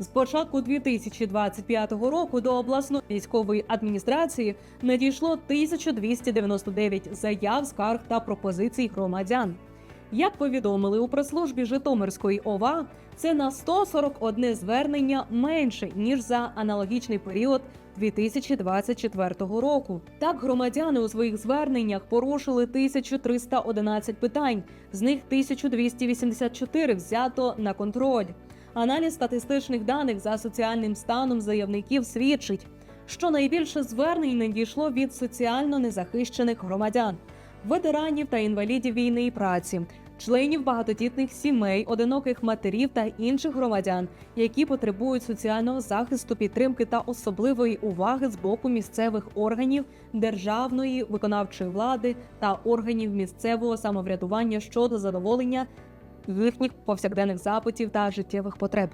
З початку 2025 року до обласної військової адміністрації надійшло 1299 заяв, скарг та пропозицій громадян. Як повідомили у прес-службі Житомирської ОВА, це на 141 звернення менше ніж за аналогічний період 2024 року. Так, громадяни у своїх зверненнях порушили 1311 питань, з них 1284 взято на контроль. Аналіз статистичних даних за соціальним станом заявників свідчить, що найбільше звернень надійшло від соціально незахищених громадян, ветеранів та інвалідів війни і праці, членів багатодітних сімей, одиноких матерів та інших громадян, які потребують соціального захисту, підтримки та особливої уваги з боку місцевих органів державної виконавчої влади та органів місцевого самоврядування щодо задоволення їхніх повсякденних запитів та життєвих потреб.